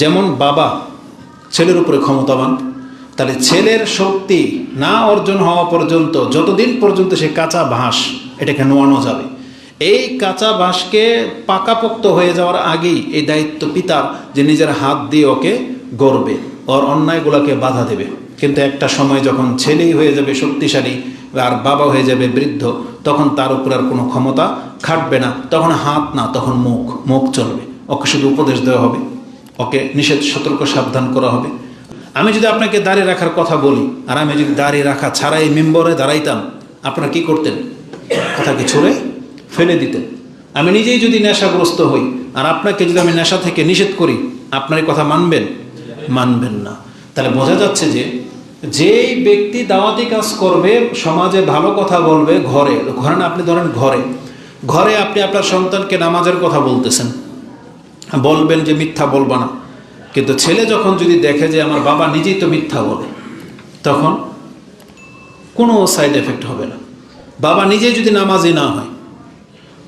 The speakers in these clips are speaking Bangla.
যেমন বাবা ছেলের উপরে ক্ষমতাবান, তাহলে ছেলের শক্তি না অর্জন হওয়া পর্যন্ত, যতদিন পর্যন্ত সে কাঁচা বাঁশ, এটাকে নোয়ানো যাবে। এই কাঁচা বাঁশকে পাকাপোক্ত হয়ে যাওয়ার আগেই এই দায়িত্ব পিতার যে নিজের হাত দিয়ে ওকে গড়বে, ওর অন্যায়গুলোকে বাধা দেবে। কিন্তু একটা সময় যখন ছেলেই হয়ে যাবে শক্তিশালী আর বাবা হয়ে যাবে বৃদ্ধ, তখন তার উপর আর কোনো ক্ষমতা খাটবে না, তখন হাত না, তখন মুখ মুখ চলবে। ওকে শুধু উপদেশ দেওয়া হবে ওকে নিষেধ, সতর্ক, সাবধান করা হবে। আমি যদি আপনাকে দাঁড়িয়ে রাখার কথা বলি, আর আমি যদি দাঁড়িয়ে রাখা ছাড়াই মেম্বরে দাঁড়াইতাম, আপনারা কি করতেন? কথাকে ছুঁড়ে ফেলে দিতেন। আমি নিজেই যদি নেশাগ্রস্ত হই, আর আপনাকে যদি আমি নেশা থেকে নিষেধ করি, আপনার কথা মানবেন? মানবেন না। তাহলে বোঝা যাচ্ছে যে, যেই ব্যক্তি দাওয়াতি কাজ করবে, সমাজে ভালো কথা বলবে, ঘরে, ধরেন আপনি ধরেন ঘরে। ঘরে আপনি আপনার সন্তানকে নামাজের কথা বলতেছেন। বলবেন যে মিথ্যা বলবা না। কিন্তু ছেলে যখন যদি দেখে যে আমার বাবা নিজেই তো মিথ্যা বলে, তখন কোনো সাইড এফেক্ট হবে না। বাবা নিজেই যদি নামাজি না হয়,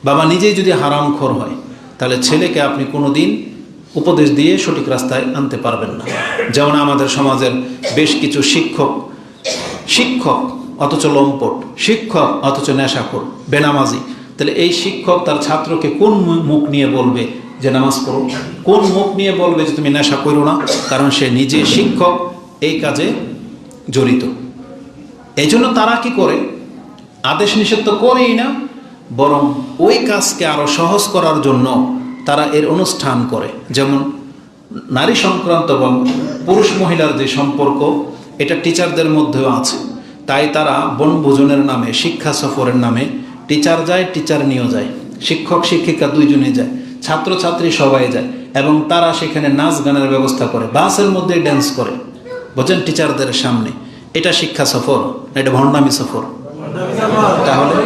বাবা নিজেই যদি হারামখোর হয়, তাহলে ছেলেকে আপনি কোনো দিন উপদেশ দিয়ে সঠিক রাস্তায় আনতে পারবেন না। যেমন আমাদের সমাজের বেশ কিছু শিক্ষক শিক্ষক অথচ লম্পট, শিক্ষক অথচ নেশাখোর, বেনামাজি। তাহলে এই শিক্ষক তার ছাত্রকে কোন মুখ নিয়ে বলবে? যে নামাজ পড়ো। কোন মুখ নিয়ে বলবে যে তুমি নেশা করো না? কারণ সে নিজে শিক্ষক, এই কাজে জড়িত। এই জন্য তারা কি করে? আদেশ নিষেধ তো করেই না, বরং ওই কাজকে আরও সহজ করার জন্য তারা এর অনুষ্ঠান করে। যেমন নারী সংক্রান্ত বা পুরুষ মহিলার যে সম্পর্ক, এটা টিচারদের মধ্যেও আছে। তাই তারা বনভোজনের নামে, শিক্ষা সফরের নামে টিচার যায় টিচার নিয়েও যায়। শিক্ষক, শিক্ষিকা দুইজনে যায়। ছাত্রছাত্রী সবাই যায় এবং তারা সেখানে নাচ গানের ব্যবস্থা করে, বাসের মধ্যে ড্যান্স করে। বোঝেন টিচারদের সামনে। এটা শিক্ষা সফর এটা ভণ্ডামি সফর? তাহলে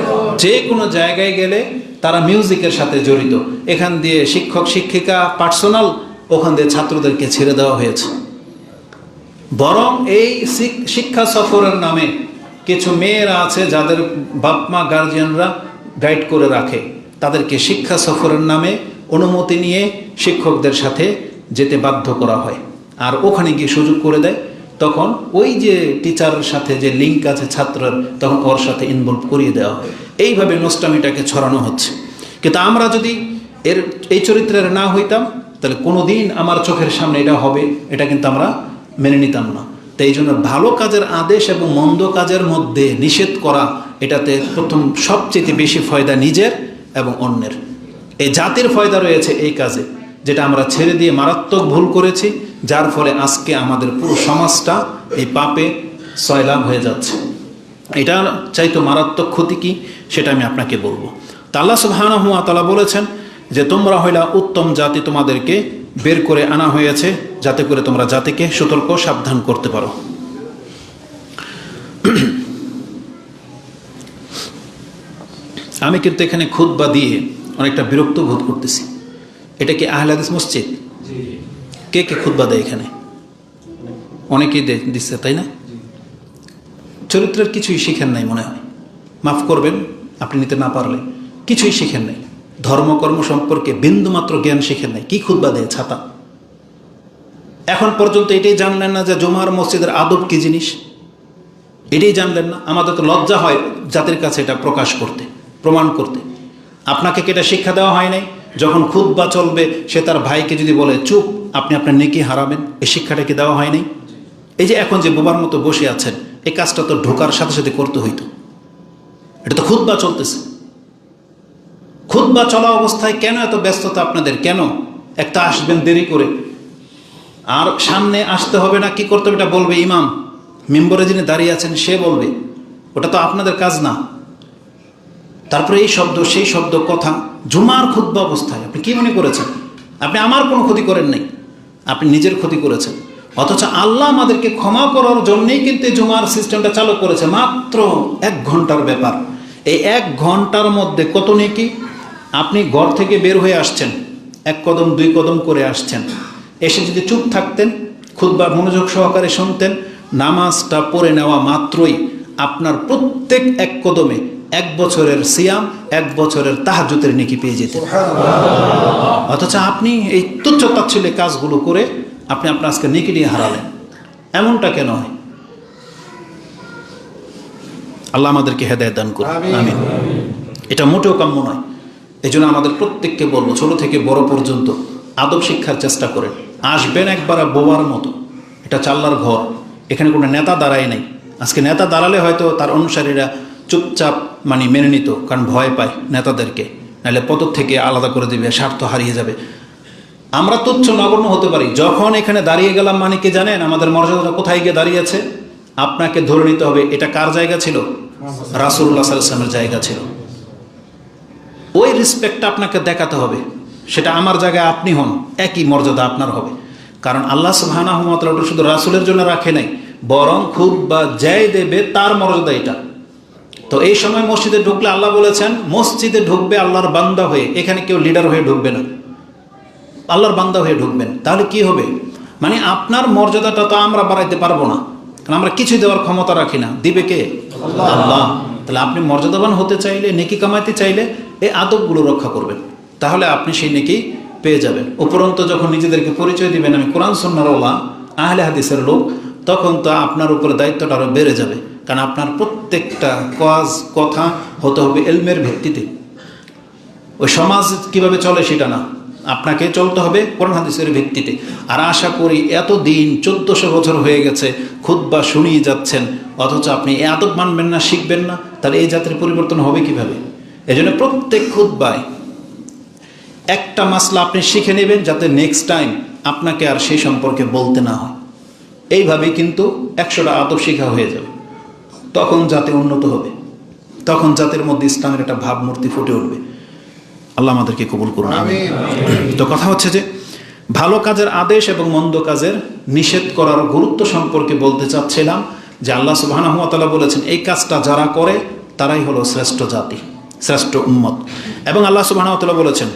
যে কোনো জায়গায় গেলে তারা মিউজিকের সাথে জড়িত। এখান দিয়ে শিক্ষক, শিক্ষিকা পার্সোনাল ওখান দিয়ে ছাত্রদেরকে ছেড়ে দেওয়া হয়েছে। বরং এই শিক্ষা সফরের নামে কিছু মেয়েরা আছে যাদের বাপ মা গার্জিয়ানরা গাইড করে রাখে। তাদেরকে শিক্ষা সফরের নামে অনুমতি নিয়ে শিক্ষকদের সাথে যেতে বাধ্য করা হয়। আর ওখানে গিয়ে সুযোগ করে দেয়। তখন ওই যে টিচারের সাথে যে লিঙ্ক আছে ছাত্রের, তখন ওর সাথে ইনভলভ করিয়ে দেওয়া হয়। এইভাবে নষ্টামিটাকে ছড়ানো হচ্ছে। কিন্তু আমরা যদি এর, এই চরিত্রের না হইতাম, তাহলে কোনো দিন আমার চোখের সামনে এটা হবে, এটা কিন্তু আমরা মেনে নিতাম না। তাই এই জন্য ভালো কাজের আদেশ এবং মন্দ কাজের মধ্যে নিষেধ করা, এটাতে প্রথম সবচেয়ে বেশি ফয়দা নিজের এবং অন্যের। এই জাতির ফয়দা রয়েছে এই কাজে, যেটা আমরা ছেড়ে দিয়ে মারাত্মক ভুল করেছি, যার ফলে আজকে আমাদের পুরো সমাজটা এই পাপে সয়লাভ হয়ে যাচ্ছে। এটা চাইতো মারাত্মক ক্ষতি কি, সেটা আমি আপনাকে বলব। তা আল্লাহ সুবহানাহু ওয়া তাআলা বলেছেন যে, তোমরা হইলা উত্তম জাতি তোমাদেরকে বের করে আনা হয়েছে, যাতে করে তোমরা জাতিকে সতর্ক, সাবধান করতে পারো। আমি কিন্তু এখানে খুতবা দিয়ে অনেকটা বিরক্ত বোধ করতেছি। এটা কি আহলাদিস মসজিদ? কে কে খুতবা দেয় এখানে? অনেকেই দিচ্ছে, তাই না? চরিত্রের কিছুই শিখেন নাই মনে হয়। মাফ করবেন, আপনি নিতে না পারলে। কিছুই শিখেন নাই। ধর্মকর্ম সম্পর্কে বিন্দুমাত্র জ্ঞান শিখেন নাই। কি খুতবা দেয় ছাতা? এখন পর্যন্ত এটাই জানলেন না যে জুমার মসজিদের আদব কি জিনিস? এটাই জানলেন না। আমাদের তো লজ্জা হয় জাতির কাছে এটা প্রকাশ করতে, প্রমাণ করতে। আপনাকে কি এটা শিক্ষা দেওয়া হয় নাই? যখন খুদ বা চলবে, সে তার ভাইকে যদি বলে, চুপ, আপনি আপনার নেকি হারাবেন, এই শিক্ষাটা কি দেওয়া হয় নাই? এই যে এখন যে বোবার মতো বসে আছেন, এই কাজটা তো ঢোকার সাথে সাথে করতে হইতো। এটা তো খুদ বা চলতেছে। খুদ বা চলা অবস্থায় কেন এত ব্যস্ততা আপনাদের? কেন? একটা আসবেন দেরি করে। আর সামনে আসতে হবে না, কি করতে হবে এটা বলবে ইমাম। মেম্বরে যিনি দাঁড়িয়ে আছেন, সে বলবে, ওটা তো আপনাদের কাজ না। তারপরে এই শব্দ, সেই শব্দ কথা জুমার খুদ্া অবস্থায় আপনি কি মনে করেছেন? আপনি আমার কোনো ক্ষতি করেন নাই। আপনি নিজের ক্ষতি করেছেন। অথচ আল্লাহ আমাদেরকে ক্ষমা করার জন্যেই কিন্তু জুমার সিস্টেমটা চালু করেছে। মাত্র এক ঘণ্টার ব্যাপার। এই এক ঘণ্টার মধ্যে কত নেকি? আপনি ঘর থেকে বের হয়ে আসছেন। এক কদম, দুই কদম করে আসছেন। এসে যদি চুপ থাকতেন খুদ্া মনোযোগ সহকারে শুনতেন, নামাজটা পড়ে নেওয়া মাত্রই আপনার প্রত্যেক এক কদমে এক বছরের সিয়াম এক বছরের তাহাজুতের নেকি পেয়ে যেতেন। অথচ আপনি এই তুচ্ছ তাচ্ছিল্যে কাজগুলো করে আপনি আপনার আজকে নেকি নিয়ে হারালেন। এমনটা কেন হয়? আল্লাহ আমাদেরকে হেদায়ত দান করুন। আমিন। এটা মোটেও কাম্য নয়। এই জন্য আমাদের প্রত্যেককে বলব ছোট থেকে বড় পর্যন্ত আদব শিক্ষার চেষ্টা করেন। আসবেন একবার বোবার মতো। এটা চাল্লার ঘর। এখানে কোনো নেতা দাঁড়ায় নাই। আজকে নেতা দাঁড়ালে হয়তো তার অনুসারীরা চুপচাপ মানে মেনে নিত, কারণ ভয় পায় নেতাদেরকে। নাহলে পদক থেকে আলাদা করে দেবে, স্বার্থ হারিয়ে যাবে। আমরা তুচ্ছ নগণ্য হতে পারি। যখন এখানে দাঁড়িয়ে গেলাম মানে কি জানেন? আমাদের মর্যাদাটা কোথায় গিয়ে দাঁড়িয়েছে? আপনাকে ধরে নিতে হবে, এটা কার জায়গা ছিল? রাসুল্লাহ সাল্লামের জায়গা ছিল। ওই রেসপেক্টটা আপনাকে দেখাতে হবে। সেটা আমার জায়গায় আপনি হন, একই মর্যাদা আপনার হবে। কারণ আল্লাহ ওয়া ওটা শুধু রাসুলের জন্য রাখে নাই, বরং খুব বা জয় দেবে তার মর্যাদা এটা। তো এই সময় মসজিদে ঢুকলে আল্লাহ বলেছেন মসজিদে ঢুকবে আল্লাহর বান্দা হয়ে এখানে কেউ লিডার হয়ে ঢুকবে না। আল্লাহর বান্দা হয়ে ঢুকবেন। তাহলে কি হবে? মানে আপনার মর্যাদাটা তো আমরা বাড়াইতে পারব না। কারণ আমরা কিছুই দেওয়ার ক্ষমতা রাখি না। দিবে কে? আল্লাহ। তাহলে আপনি মর্যাদাবান হতে চাইলে নেকি কামাইতে চাইলে এই আদবগুলো রক্ষা করবেন। তাহলে আপনি সেই নেকি পেয়ে যাবেন। উপরন্ত যখন নিজেদেরকে পরিচয় দিবেন আমি কোরআন সন্ন্যার ওলা আহলে হাদিসের লোক তখন তো আপনার উপরে দায়িত্বটা আরও বেড়ে যাবে। কারণ আপনার প্রত্যেকটা কাজ, কথা হতে হবে এলমের ভিত্তিতে। ওই সমাজ কীভাবে চলে সেটা না। আপনাকে চলতে হবে কোরআন হাদিসের ভিত্তিতে। আর আশা করি এত দিন চোদ্দশো বছর হয়ে গেছে খুদ্া শুনিয়ে যাচ্ছেন, অথচ আপনি এ আদব মানবেন না, শিখবেন না, তাহলে এই জাতির পরিবর্তন হবে কীভাবে? এই জন্য প্রত্যেক খুদ্বায় একটা মাসলা আপনি শিখে নেবেন যাতে নেক্সট টাইম আপনাকে আর সেই সম্পর্কে বলতে না হয়। এইভাবে কিন্তু একশোটা আদব শিখা হয়ে যাবে। তখন জাতি উন্নত হবে। তখন জাতির মধ্যে ইসলামের একটা ভাবমূর্তি ফুটে উঠবে। আল্লাহ আমাদেরকে কবুল করুন। তো কথা হচ্ছে যে ভালো কাজের আদেশ এবং মন্দ কাজের নিষেধ করার গুরুত্ব সম্পর্কে বলতে চাচ্ছিলাম যে আল্লাহ সুবাহানহমতাল্লাহ বলেছেন এই কাজটা যারা করে তারাই হলো শ্রেষ্ঠ জাতি শ্রেষ্ঠ উম্মত। এবং আল্লাহ সুবাহানহতাল্লাহ বলেছেন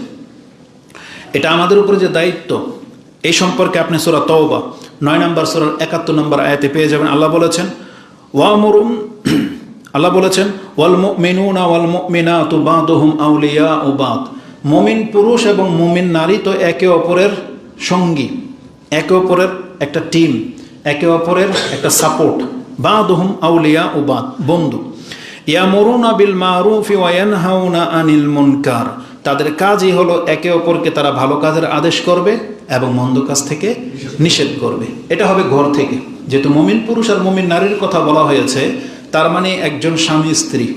এটা আমাদের উপরে যে দায়িত্ব এই সম্পর্কে আপনি সোরা তওবা নয় নম্বর সোরার একাত্তর নম্বর আয়াতে পেয়ে যাবেন। আল্লাহ বলেছেন ওয়ামরুম আল্লাহ বলেছেন, ওয়াল মিনুনা ওয়াল মিনাতু বাদুহুম আউলিয়া ও বাদ। মমিন পুরুষ এবং মমিন নারী তো একে অপরের সঙ্গী, একে অপরের একটা টিম, একে অপরের একটা সাপোর্ট। বাদুহুম আউলিয়া ও বাদ, বন্ধু। ইয়ামরুনা বিল মারুফি ওয়ায়ানহাউনা আনিল মুনকার। তাদের কাজই হলো একে অপরকে তারা ভালো কাজের আদেশ করবে এবং মন্দ কাজ থেকে নিষেধ করবে। এটা হবে ঘর থেকে। যেহেতু মমিন পুরুষ আর মমিন নারীর কথা বলা হয়েছে, তার মানে একজন স্বামী স্ত্রী।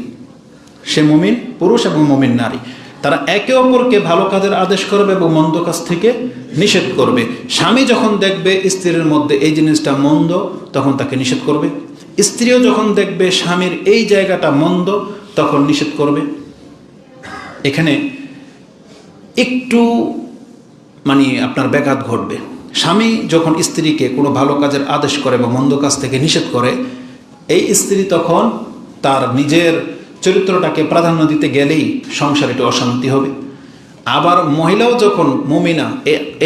সে মমিন পুরুষ এবং মমিন নারী। তারা একে অপরকে ভালো কাজের আদেশ করবে এবং মন্দ কাজ থেকে নিষেধ করবে। স্বামী যখন দেখবে স্ত্রীর মধ্যে এই জিনিসটা মন্দ, তখন তাকে নিষেধ করবে। স্ত্রীও যখন দেখবে স্বামীর এই জায়গাটা মন্দ, তখন নিষেধ করবে। এখানে একটু মানে আপনার ব্যাঘাত ঘটবে। স্বামী যখন স্ত্রীকে কোনো ভালো কাজের আদেশ করে বা মন্দ কাজ থেকে নিষেধ করে, এই স্ত্রী তখন তার নিজের চরিত্রটাকে প্রাধান্য দিতে গেলেই সংসার একটু অশান্তি হবে। আবার মহিলাও যখন মুমিনা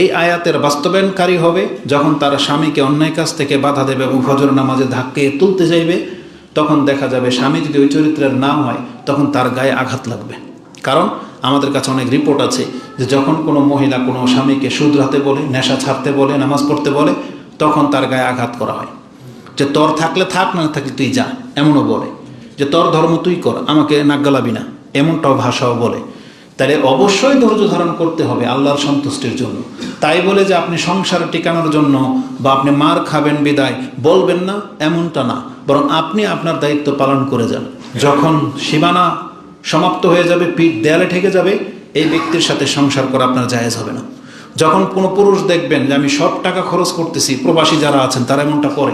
এই আয়াতের বাস্তবায়নকারী হবে, যখন তার স্বামীকে অন্যায় কাজ থেকে বাধা দেবে এবং ফজর নামাজে ধাক্কে তুলতে চাইবে, তখন দেখা যাবে স্বামী যদি ওই চরিত্রের না হয়, তখন তার গায়ে আঘাত লাগবে। কারণ আমাদের কাছে অনেক রিপোর্ট আছে যে যখন কোনো মহিলা কোনো স্বামীকে শুধরাতে বলে, নেশা ছাড়তে বলে, নামাজ পড়তে বলে, তখন তার গায়ে আঘাত করা হয়। যে তর থাকলে থাক, না থাকলে তুই যা, এমনও বলে। যে তর ধর্ম তুই কর, আমাকে নাগালাবি না, এমনটাও ভাষাও বলে। তাহলে অবশ্যই ধৈর্য ধারণ করতে হবে আল্লাহর সন্তুষ্টির জন্য। তাই বলে যে আপনি সংসার টিকানোর জন্য বা আপনি মার খাবেন বিদায়, বলবেন না, এমনটা না। বরং আপনি আপনার দায়িত্ব পালন করে যান। যখন সীমানা সমাপ্ত হয়ে যাবে, পিঠ দেয়ালে ঠেকে যাবে, এই ব্যক্তির সাথে সংসার করা আপনার জায়েজ হবে না। যখন কোনো পুরুষ দেখবেন যে আমি সব টাকা খরচ করতেছি, প্রবাসী যারা আছেন তারা এমনটা করে।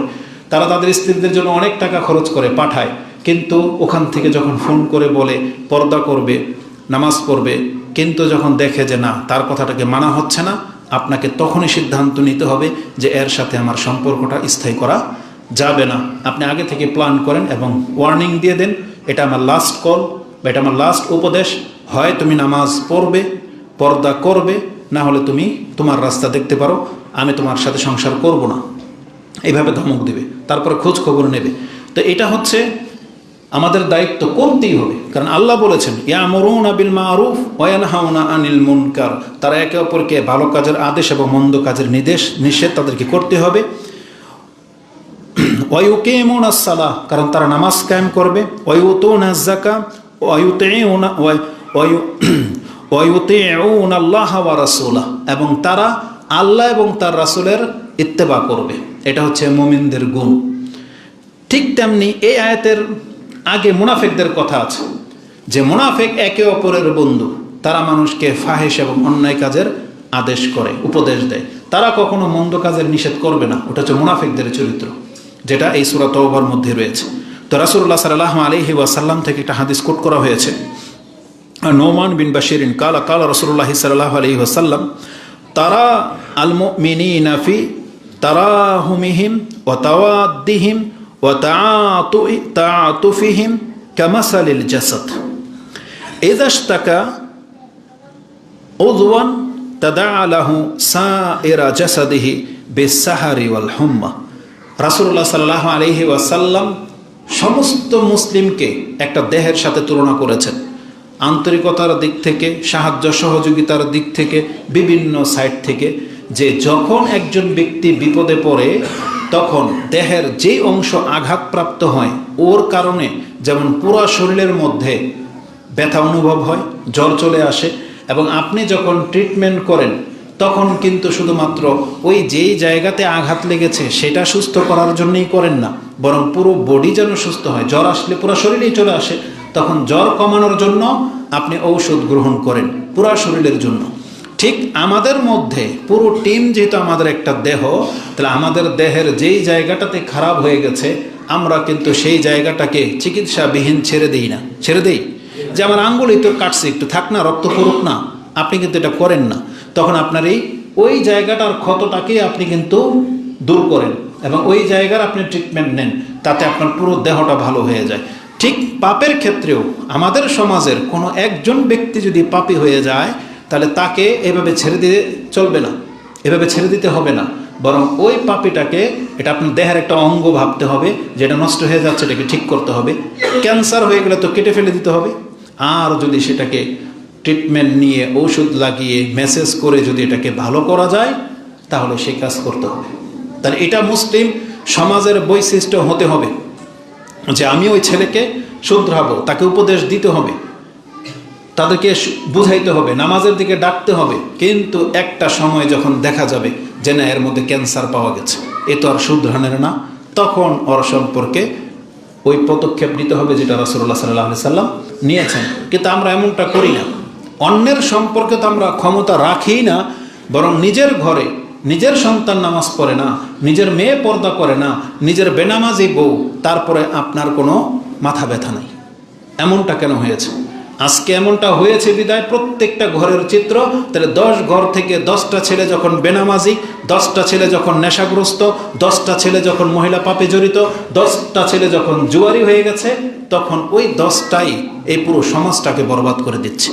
তারা তাদের স্ত্রীদের জন্য অনেক টাকা খরচ করে, পাঠায়। কিন্তু ওখান থেকে যখন ফোন করে বলে, পর্দা করবে, নামাজ পড়বে, কিন্তু যখন দেখে যে না, তার কথাটাকে মানা হচ্ছে না, আপনাকে তখনই সিদ্ধান্ত নিতে হবে যে এর সাথে আমার সম্পর্কটা স্থায়ী করা যাবে না। আপনি আগে থেকে প্ল্যান করেন এবং ওয়ার্নিং দিয়ে দেন, এটা আমার লাস্ট কল বা এটা আমার লাস্ট উপদেশ, হয় তুমি নামাজ পড়বে, পর্দা করবে, না হলে তুমি তোমার রাস্তা দেখতে পারো, আমি তোমার সাথে সংসার করব না। এইভাবে ধমক দেবে, তারপরে খোঁজ খবর নেবে। তো এটা হচ্ছে আমাদের দায়িত্ব, করতেই হবে। কারণ আল্লাহ বলেছেন ইয়া মরুন আবিল মারুফ ওয়ানহাউনা আনিল মুনকার। তারা একে অপরকে ভালো কাজের আদেশ এবং মন্দ কাজের নির্দেশ, নিষেধ তাদেরকে করতে হবে। ওয়ুকেমুন সালাহ, কারণ তারা নামাজ কায়েম করবে। ওয়ুতুন জাকা এবং তারা আল্লাহ এবং তার রাসূলের ইত্তেবা করবে। এটা হচ্ছে মুমিনদের গুণ। ঠিক তেমনি এই আয়াতের আগে মুনাফেকদের কথা আছে। যে মুনাফেক একে অপরের বন্ধু। তারা মানুষকে ফাহেস এবং অন্যায় কাজের আদেশ করে, উপদেশ দেয়। তারা কখনো মন্দ কাজের নিষেধ করবে না। ওটা হচ্ছে মুনাফেকদের চরিত্র, যেটা এই সুরা তওবার মধ্যে রয়েছে। তো রাসুল্লাহ সাল্লাহ আলহি ওয়াসাল্লাম থেকে একটা হাদিস কোট করা হয়েছে। নোমান বিন বাশিরিন কালা কালা রসুল্লাহ সাল্লাহ আলহি ওয়াসাল্লাম, তারা আল মিনাফি তারাহুমিহিম ও তাওয়াদ্দিহিম ও তাতুফিহিম কামাসালিল জাসাদ। ইদাশতাকা উদওয়ান তাদা আলাহু সা এরা জাসাদিহি বেসাহারি ওয়াল হুম্মা রাসুল্লাহ সাল্লাহ আলহি ওয়াসাল্লাম সমস্ত মুসলিমকে একটা দেহের সাথে তুলনা করেছেন। আন্তরিকতার দিক থেকে, সাহায্য সহযোগিতার দিক থেকে, বিভিন্ন সাইড থেকে যে যখন একজন ব্যক্তি বিপদে পড়ে, তখন দেহের যে অংশ আঘাতপ্রাপ্ত হয়, ওর কারণে যেমন পুরো শরীরের মধ্যে ব্যথা অনুভব হয়, জ্বর চলে আসে এবং আপনি যখন ট্রিটমেন্ট করেন তখন কিন্তু শুধুমাত্র ওই যেই জায়গাতে আঘাত লেগেছে, সেটা সুস্থ করার জন্যই করেন না। বরং পুরো বডি যেন সুস্থ হয়, জ্বর আসলে পুরো শরীরেই চলে আসে, তখন জ্বর কমানোর জন্য আপনি ঔষধ গ্রহণ করেন, পুরো শরীরের জন্য। ঠিক আমাদের মধ্যে, পুরো টিম যেহেতু আমাদের একটা দেহ, তাহলে আমাদের দেহের যেই জায়গাটাতে খারাপ হয়ে গেছে, আমরা কিন্তু সেই জায়গাটাকে চিকিৎসাবিহীন ছেড়ে দিই না, ছেড়ে দেই। যে আমার আঙ্গুলই তো কাটছে, একটু থাক না, রক্ত পড়ুক না, আপনি কিন্তু এটা করেন না। তখন আপনার এই ওই জায়গাটার ক্ষতটাকে আপনি কিন্তু দূর করেন এবং ওই জায়গার আপনি ট্রিটমেন্ট নেন, তাতে আপনার পুরো দেহটা ভালো হয়ে যায়। ঠিক পাপের ক্ষেত্রেও আমাদের সমাজের কোনো একজন ব্যক্তি যদি পাপি হয়ে যায়, তাহলে তাকে এভাবে ছেড়ে দিয়ে চলবে না, এভাবে ছেড়ে দিতে হবে না। বরং ওই পাপিটাকে, এটা আপনার দেহের একটা অঙ্গ ভাবতে হবে, যেটা নষ্ট হয়ে যাচ্ছে, এটাকে ঠিক করতে হবে। ক্যান্সার হয়ে গেলে তো কেটে ফেলে দিতে হবে। আর যদি সেটাকে ট্রিটমেন্ট নিয়ে ওষুধ লাগিয়ে মেসেজ করে যদি এটাকে ভালো করা যায়, তাহলে সে কাজ করতে হবে। তাহলে এটা মুসলিম সমাজের বৈশিষ্ট্য হতে হবে যে আমি ওই ছেলেকে শুধরাবো, তাকে উপদেশ দিতে হবে, তাদেরকে বুঝাইতে হবে, নামাজের দিকে ডাকতে হবে। কিন্তু একটা সময় যখন দেখা যাবে যে না, এর মধ্যে ক্যান্সার পাওয়া গেছে, এ তো আর শুধরানের না, তখন ওর সম্পর্কে ওই পদক্ষেপ নিতে হবে যেটা রাসুল্লাহ সাল্লাহ সাল্লাম নিয়েছেন। কিন্তু আমরা এমনটা করি না। অন্যের সম্পর্কে তো আমরা ক্ষমতা রাখি না, বরং নিজের ঘরে নিজের সন্তান নামাজ পড়ে না, নিজের মেয়ে পর্দা করে না, নিজের বেনামাজি বউ, তারপরে আপনার কোনো মাথা ব্যথা নাই। এমনটা কেন হয়েছে? আজকে এমনটা হয়েছে বিদায়, প্রত্যেকটা ঘরের চিত্র, তাহলে দশ ঘর থেকে দশটা ছেলে যখন বেনামাজি, দশটা ছেলে যখন নেশাগ্রস্ত, দশটা ছেলে যখন মহিলা পাপে জড়িত, দশটা ছেলে যখন জুয়ারি হয়ে গেছে, তখন ওই দশটাই এই পুরো সমাজটাকে বরবাদ করে দিচ্ছে।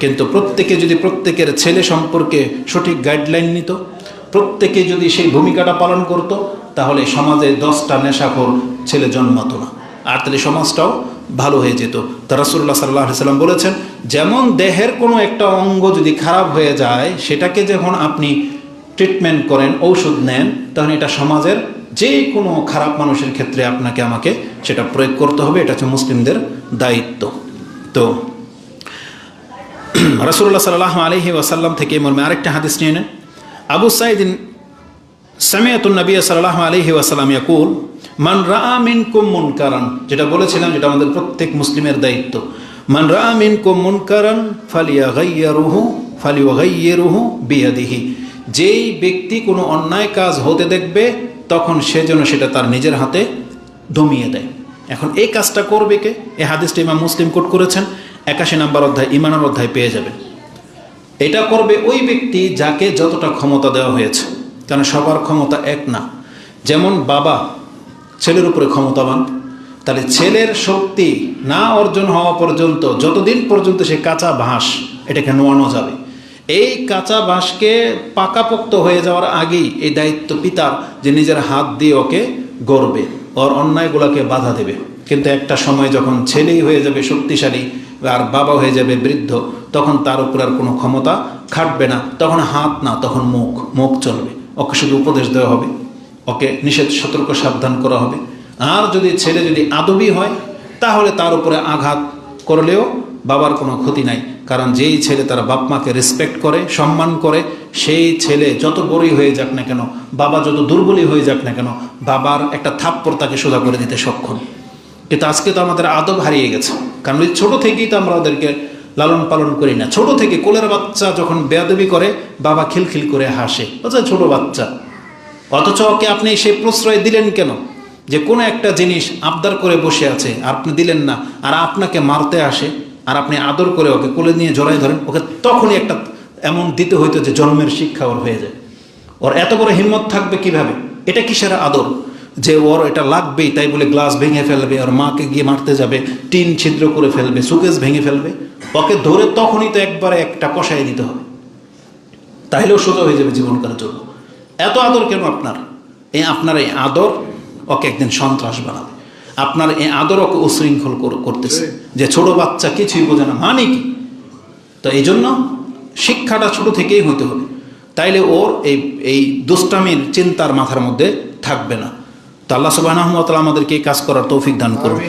কিন্তু প্রত্যেকে যদি প্রত্যেকের ছেলে সম্পর্কে সঠিক গাইডলাইন নিত, প্রত্যেকে যদি সেই ভূমিকাটা পালন করত, তাহলে সমাজে দশটা নেশাখোর ছেলে জন্মাতো না। আর তাহলে সমাজটাও ভালো হয়ে যেত। তা রাসুল্লাহ সাল্লাহ সাল্লাম বলেছেন, যেমন দেহের কোনো একটা অঙ্গ যদি খারাপ হয়ে যায়, সেটাকে যখন আপনি ট্রিটমেন্ট করেন, ঔষধ নেন তখন এটা সমাজের যে কোনো খারাপ মানুষের ক্ষেত্রে আপনাকে আমাকে সেটা প্রয়োগ করতে হবে। এটা হচ্ছে মুসলিমদের দায়িত্ব। তো রাসুল্লাহ সাল্লাহ আলহি ওয়াসাল্লাম থেকে মর্মে আরেকটা হাদিস নিয়ে নেন। আবু সাইদিন সামিয়াতুল নবী সাল্লাহ আলহি ওয়াসাল্লাম ইয়াকুল, মান রা মিন কুম মুনকারান, যেটা বলেছিলাম, যেটা আমাদের প্রত্যেক মুসলিমের দায়িত্ব। মান রা মিন কুম মুনকারান ফালিয়া গাইয়া রুহু ফালিয়া গাইয়ে রুহু বিয়াদিহি, যেই ব্যক্তি কোনো অন্যায় কাজ হতে দেখবে, তখন সে যেন সেটা তার নিজের হাতে দমিয়ে দেয়। এখন এই কাজটা করবে কে? এ হাদিসটা ইমাম মুসলিম কোট করেছেন। একাশি নাম্বার অধ্যায় ইমানের অধ্যায় পেয়ে যাবে। এটা করবে ওই ব্যক্তি যাকে যতটা ক্ষমতা দেওয়া হয়েছে কারণ সবার ক্ষমতা এক না। যেমন বাবা ছেলের উপরে ক্ষমতাবান, তাহলে ছেলের শক্তি না অর্জন হওয়া পর্যন্ত, যতদিন পর্যন্ত সে কাঁচা বাঁশ এটাকে নোয়ানো যাবে? এই কাঁচা বাঁশকে পাকাপোক্ত হয়ে যাওয়ার আগেই এই দায়িত্ব পিতার যে নিজের হাত দিয়ে ওকে গড়বে, ওর অন্যায়গুলোকে বাধা দেবে। কিন্তু একটা সময় যখন ছেলেই হয়ে যাবে শক্তিশালী আর বাবা হয়ে যাবে বৃদ্ধ, তখন তার উপর আর কোনো ক্ষমতা খাটবে না। তখন হাত না, তখন মুখ মুখ চলবে। ওকে শুধু উপদেশ দেওয়া হবে। ওকে নিষেধ, সতর্ক, সাবধান করা হবে। আর যদি ছেলে যদি আদবি হয়, তাহলে তার উপরে আঘাত করলেও বাবার কোনো ক্ষতি নাই। কারণ যেই ছেলে তার বাপ মাকে রেসপেক্ট করে, সম্মান করে, সেই ছেলে যত বড়ই হয়ে যাক না কেন, বাবা যত দুর্বলই হয়ে যাক না কেন, বাবার একটা থাপ্পড় তাকে সোজা করে দিতে সক্ষম। কিন্তু আজকে তো আমাদের আদব হারিয়ে গেছে। কারণ ওই ছোটো থেকেই তো আমরা ওদেরকে লালন পালন করি না। ছোট থেকে কোলের বাচ্চা যখন বেয়াদবি করে, বাবা খিলখিল করে হাসে। বলছে ছোট বাচ্চা। অথচ ওকে আপনি সেই প্রশ্রয় দিলেন কেন? যে কোনো একটা জিনিস আবদার করে বসে আছে আর আপনি দিলেন না। আর আপনাকে মারতে আসে, আর আপনি আদর করে ওকে কোলে নিয়ে জড়াই ধরেন, ওকে তখনই একটা এমন দিতে হইতো যে জন্মের শিক্ষা ওর হয়ে যায়। ওর এত বড় হিম্মত থাকবে কীভাবে? এটা কিসের আদর? যে ওর এটা লাগবেই, তাই বলে গ্লাস ভেঙে ফেলবে ওর মাকে গিয়ে মারতে যাবে, টিন ছিদ্র করে ফেলবে সুকেস ভেঙে ফেলবে। ওকে ধরে তখনই তো একবারে একটা কষাই দিতে হবে। তাহলেও সোজা হয়ে যাবে জীবনকার জন্য। এত আদর কেন আপনার? এই আপনার এই আদর ওকে একদিন সন্ত্রাস বানাবে। আপনার এই আদর ওকে উশৃঙ্খল করতেছে। যে ছোট বাচ্চা কিছুই বোঝে না মানে কি? তো এই জন্য শিক্ষাটা ছোট থেকেই হইতে হবে। তাইলে ওর এই এই দুষ্টামির চিন্তার মাথার মধ্যে থাকবে না। তো আল্লাহ সুবাহ আমাদেরকে এই কাজ করার তৌফিক দান করবে